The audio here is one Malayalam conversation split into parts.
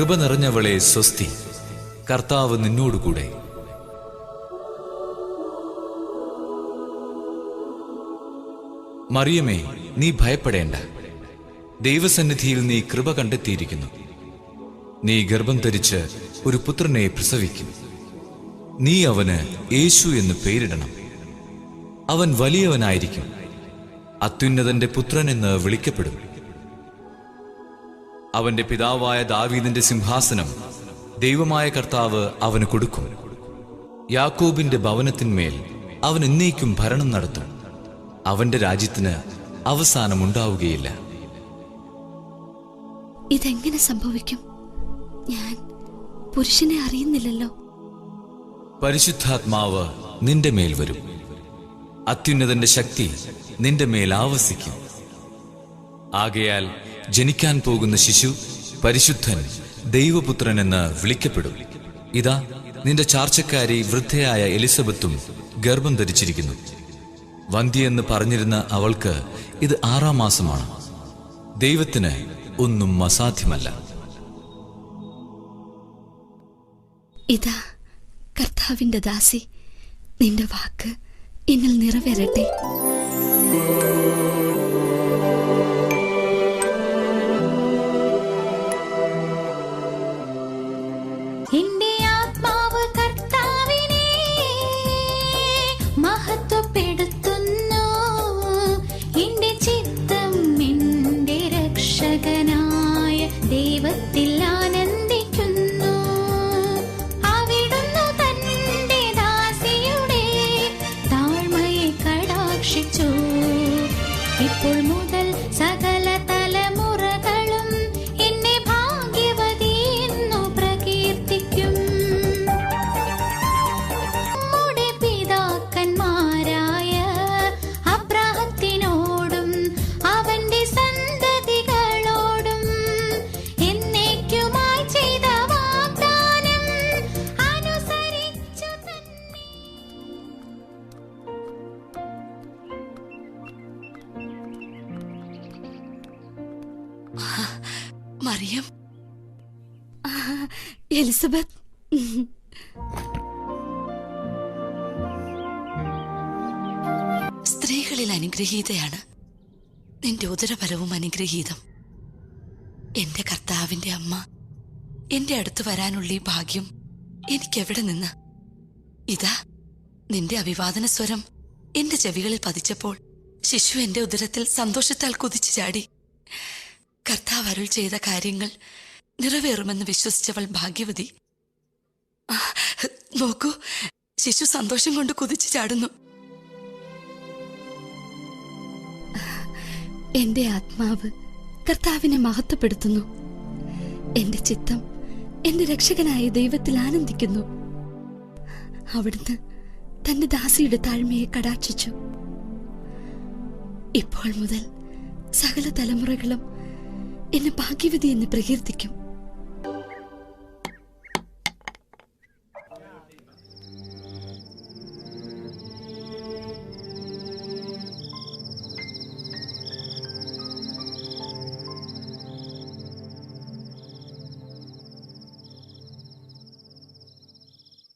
കൃപ നിറഞ്ഞവളെ സ്വസ്തി. കർത്താവ് നിന്നോടുകൂടെ. മറിയമേ നീ ഭയപ്പെടേണ്ട. ദൈവസന്നിധിയിൽ നീ കൃപ കണ്ടെത്തിയിരിക്കുന്നു. നീ ഗർഭം ധരിച്ച് ഒരു പുത്രനെ പ്രസവിക്കും. നീ അവന് യേശു എന്ന് പേരിടണം. അവൻ വലിയവനായിരിക്കും. അത്യുന്നതന്റെ പുത്രൻ എന്ന് വിളിക്കപ്പെടും. അവന്റെ പിതാവായ ദാവീദിന്റെ സിംഹാസനം ദൈവമായ കർത്താവ് അവന് കൊടുക്കും. യാക്കോബിന്റെ ഭവനത്തിന്മേൽ അവൻ എന്നേക്കും ഭരണം നടത്തും. അവന്റെ രാജ്യത്തിന് അവസാനമുണ്ടാവുകയില്ല. ഇതെങ്ങനെ സംഭവിക്കും? ഞാൻ പുരുഷനെ അറിയുന്നില്ലല്ലോ. പരിശുദ്ധാത്മാവ് നിന്റെ മേൽ വരും. അത്യുന്നതന്റെ ശക്തി നിന്റെ മേൽ ആവസിക്കും. ആകയാൽ ജനിക്കാൻ പോകുന്ന ശിശു പരിശുദ്ധൻ ദൈവപുത്രൻ എന്ന് വിളിക്കപ്പെടും. ഇതാ നിന്റെ ചാർച്ചക്കാരി വൃദ്ധയായ എലിസബത്തും ഗർഭം ധരിച്ചിരിക്കുന്നു. വന്ധ്യെന്ന് പറഞ്ഞിരുന്ന അവൾക്ക് ഇത് ആറാം മാസമാണ്. ദൈവത്തിന് ഒന്നും അസാധ്യമല്ല. ഇതാ കർത്താവിന്റെ ദാസി നിന്റെ വാക്ക് എന്നിൽ നിറവേറട്ടെ. മറിയം. എലിസബത്ത്. സ്ത്രീകളിൽ അനുഗ്രഹീതയാണ്. നിന്റെ ഉദരപരവും അനുഗ്രഹീതം. എന്റെ കർത്താവിന്റെ അമ്മ എന്റെ അടുത്ത് വരാനുള്ള ഈ ഭാഗ്യം എനിക്കെവിടെ നിന്ന്? ഇതാ നിന്റെ അഭിവാദന സ്വരം. എന്റെ ചെവികളിൽ പതിച്ചപ്പോൾ ശിശു എന്റെ ഉദരത്തിൽ സന്തോഷത്താൽ കുതിച്ചു ചാടി. കർത്താവ് അരുൾ ചെയ്ത കാര്യങ്ങൾ നിറവേറുമെന്ന് വിശ്വസിച്ചവൾ ഭാഗ്യവതി. നോക്കൂ ശിശു സന്തോഷം കൊണ്ട് കുതിച്ചു ചാടുന്നു. എന്റെ ആത്മാവ് കർത്താവിനെ മഹത്വപ്പെടുത്തുന്നു. എന്റെ ചിത്തം എന്റെ രക്ഷകനായ ദൈവത്തിൽ ആനന്ദിക്കുന്നു. അവിടുന്ന് തന്റെ ദാസിയുടെ താഴ്മയെ കടാക്ഷിച്ചു. ഇപ്പോൾ മുതൽ സകല തലമുറകളും എന്നെ ഭാഗ്യവതി എന്ന് പ്രകീർത്തിക്കും.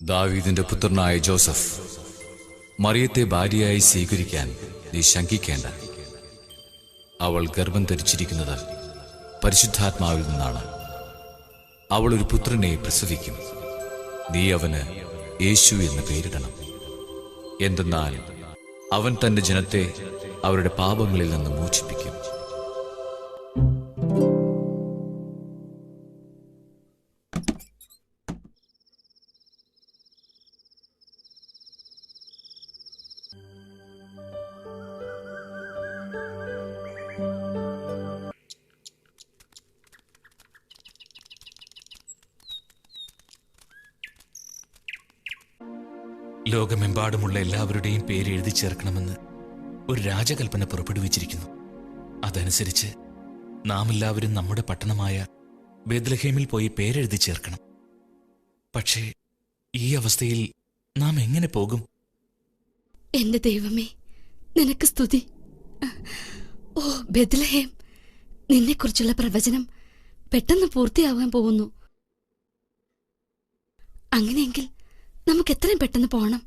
ദാവീദിന്റെ പുത്രനായ ജോസഫ് മറിയത്തെ ഭാര്യയായി സ്വീകരിക്കാൻ നീ ശങ്കിക്കേണ്ട. അവൾ ഗർഭം ധരിച്ചിരിക്കുന്നത് പരിശുദ്ധാത്മാവിൽ നിന്നാണ്. അവൾ ഒരു പുത്രനെ പ്രസവിക്കും. നീ അവന് യേശു എന്ന് പേരിടണം. എന്തെന്നാൽ അവൻ തന്റെ ജനത്തെ അവരുടെ പാപങ്ങളിൽ നിന്ന് മോചിപ്പിക്കും. ലോകമെമ്പാടുമുള്ള എല്ലാവരുടെയും പേര് എഴുതി ചേർക്കണമെന്ന് ഒരു രാജകൽപ്പന പുറപ്പെടുവിച്ചിരിക്കുന്നു. അതനുസരിച്ച് നാം എല്ലാവരും നമ്മുടെ പട്ടണമായ ബേദ്ലഹേമിൽ പോയി പേരെഴുതി ചേർക്കണം. പക്ഷേ ഈ അവസ്ഥയിൽ നാം എങ്ങനെ പോകും? എന്റെ ദൈവമേ നിനക്ക് സ്തുതി. ഓ ബെദ്ലഹേം നിന്നെക്കുറിച്ചുള്ള പ്രവചനം പെട്ടെന്ന് പൂർത്തിയാവാൻ പോകുന്നു. അങ്ങനെയെങ്കിൽ നമുക്ക് എത്രയും പെട്ടെന്ന് പോണം.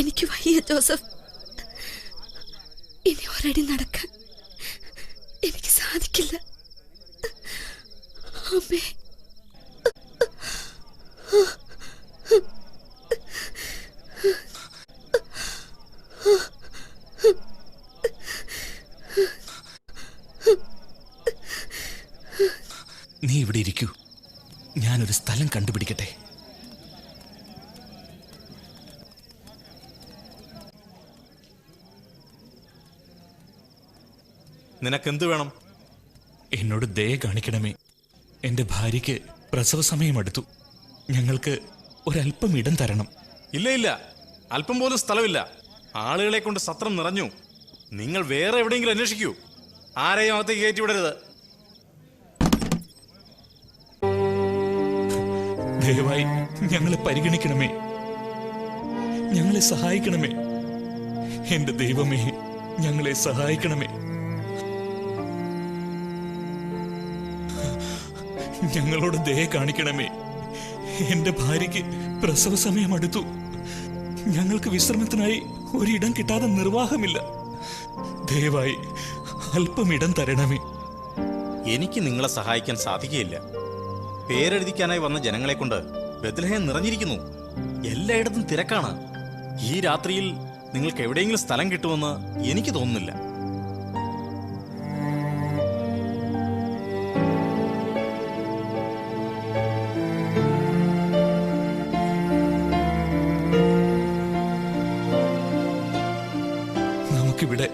എനിക്ക് വയ്യ ജോസഫ്. ഇനി ഒരടി നടക്കാൻ എനിക്ക് സാധിക്കില്ല. അമ്മേ നീ ഇവിടെ ഇരിക്കൂ ഞാനൊരു സ്ഥലം കണ്ടുപിടിക്കട്ടെ. നിനക്കെന്ത് വേണം? എന്നോട് ദയ കാണിക്കണമേ. എന്റെ ഭാര്യയ്ക്ക് പ്രസവ സമയം അടുത്തു. ഞങ്ങൾക്ക് ഒരല്പം ഇടം തരണം. ഇല്ല ഇല്ല. അല്പം പോലും സ്ഥലമില്ല. ആളുകളെ കൊണ്ട് സത്രം നിറഞ്ഞു. നിങ്ങൾ വേറെ എവിടെയെങ്കിലും അന്വേഷിക്കൂ. ആരെയും അകത്തേക്ക് കയറ്റി വിടരുത്. ദയവായി ഞങ്ങളെ പരിഗണിക്കണമേ. ഞങ്ങളെ സഹായിക്കണമേ. എന്റെ ദൈവമേ ഞങ്ങളെ സഹായിക്കണമേ. ഞങ്ങളോട് ദയ കാണിക്കണമേ. എന്റെ ഭാര്യയ്ക്ക് പ്രസവ സമയം അടുത്തു ഞങ്ങൾക്ക് വിശ്രമത്തിനായി ഒരിടം കിട്ടാതെ നിർവാഹമില്ല. ദയവായി അല്പം ഇടം തരണമേ. എനിക്ക് നിങ്ങളെ സഹായിക്കാൻ സാധിക്കുകയില്ല. പേരെഴുതിക്കാനായി വന്ന ജനങ്ങളെ കൊണ്ട് ബദലഹം നിറഞ്ഞിരിക്കുന്നു. എല്ലായിടത്തും തിരക്കാണ്. ഈ രാത്രിയിൽ നിങ്ങൾക്ക് എവിടെയെങ്കിലും സ്ഥലം കിട്ടുമെന്ന് എനിക്ക് തോന്നുന്നില്ല. നമുക്കിവിടെ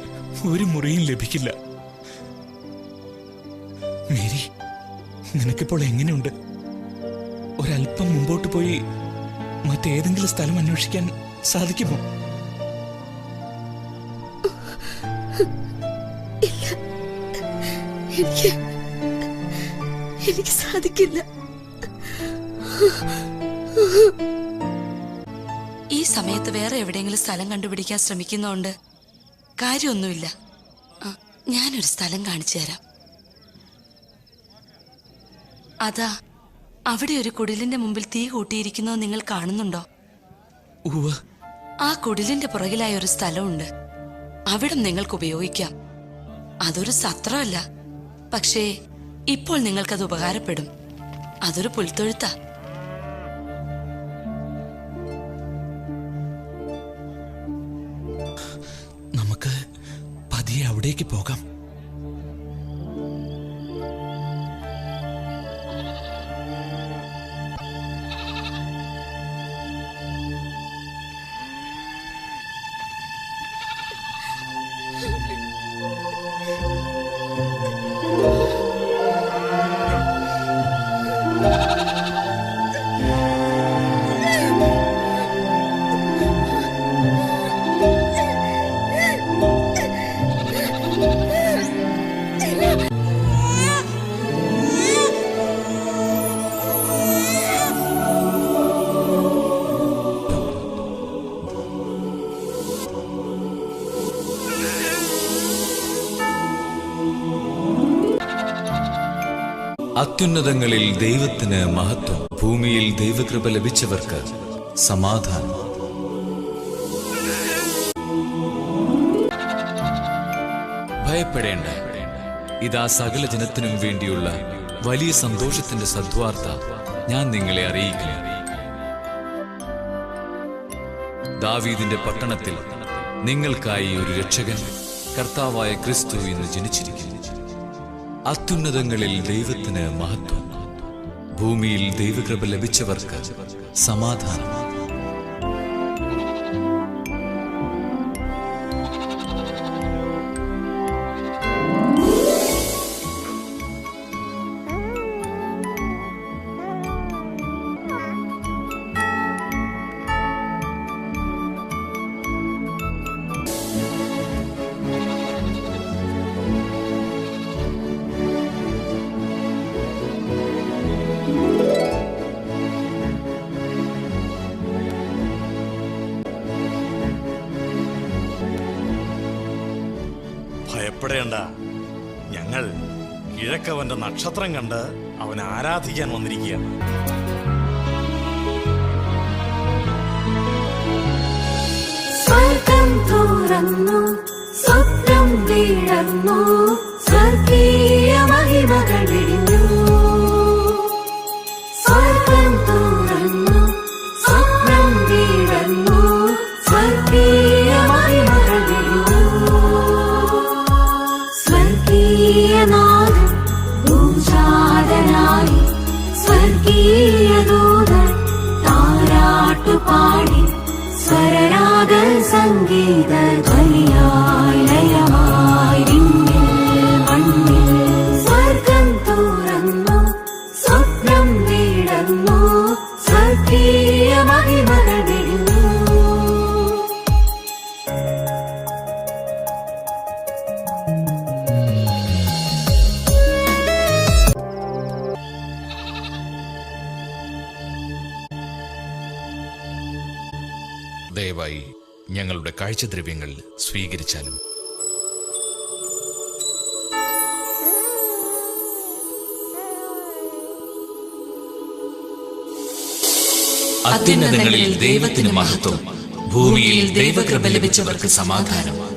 ഒരു മുറിയും ലഭിക്കില്ല. നിനക്കിപ്പോൾ എങ്ങനെയുണ്ട്? ഒരല്പം മുമ്പോട്ട് പോയി മറ്റേതെങ്കിലും സ്ഥലം അന്വേഷിക്കാൻ സാധിക്കുമോ? എനിക്ക് എനിക്ക് സാധിക്കില്ല. ഈ സമയത്ത് വേറെ എവിടെയെങ്കിലും സ്ഥലം കണ്ടുപിടിക്കാൻ ശ്രമിക്കുന്നതുകൊണ്ട് കാര്യമൊന്നുമില്ല. ഞാനൊരു സ്ഥലം കാണിച്ചു തരാം. അതാ അവിടെ ഒരു കുടിലിന്റെ മുമ്പിൽ തീ കൂട്ടിയിരിക്കുന്നത് നിങ്ങൾ കാണുന്നുണ്ടോ? ആ കുടിലിന്റെ പുറകിലായ ഒരു സ്ഥലമുണ്ട്. അവിടം നിങ്ങൾക്ക് ഉപയോഗിക്കാം. അതൊരു സത്രമല്ല. പക്ഷേ ഇപ്പോൾ നിങ്ങൾക്കത് ഉപകാരപ്പെടും. അതൊരു പുൽത്തൊഴുത്താ. നമുക്ക് പതിയെ അവിടേക്ക് പോകാം. അത്യുന്നതങ്ങളിൽ ദൈവത്തിന് മഹത്വം. ഭൂമിയിൽ ദൈവകൃപ ലഭിച്ചവർക്ക് സമാധാനം. ഭയപ്പെടേണ്ട. ഇതാ സകല ജനത്തിനും വേണ്ടിയുള്ള വലിയ സന്തോഷത്തിന്റെ സദ്വാർത്ത ഞാൻ നിങ്ങളെ അറിയിക്കുന്നു. ദാവീദിന്റെ പട്ടണത്തിൽ നിങ്ങൾക്കായി ഒരു രക്ഷകൻ കർത്താവായ ക്രിസ്തു ഇന്ന് ജനിച്ചിരിക്കുന്നു. അത്യുന്നതങ്ങളിൽ ദൈവത്തിന് മഹത്വം. ഭൂമിയിൽ ദൈവകൃപ ലഭിച്ചവർക്ക് സമാധാനം. പേടിക്കണ്ട ഞങ്ങൾ കിഴക്കവന്റെ നക്ഷത്രം കണ്ട് അവൻ ആരാധിക്കാൻ വന്നിരിക്കുകയാണ്. സ്വപ്നം വീഴുന്നു. സ്വർഗീയ ദൂതൻ താരാട്ടുപാടി സ്വരരാഗ സംഗീത ധ്വനിയായി ഞങ്ങളുടെ കാഴ്ചദ്രവ്യങ്ങൾ സ്വീകരിച്ചാലും. അത്യുന്നതങ്ങളിൽ ദൈവത്തിന് മഹത്വം ഭൂമിയിൽ ദൈവകൃപ ലഭിച്ചവർക്ക് സമാധാനം.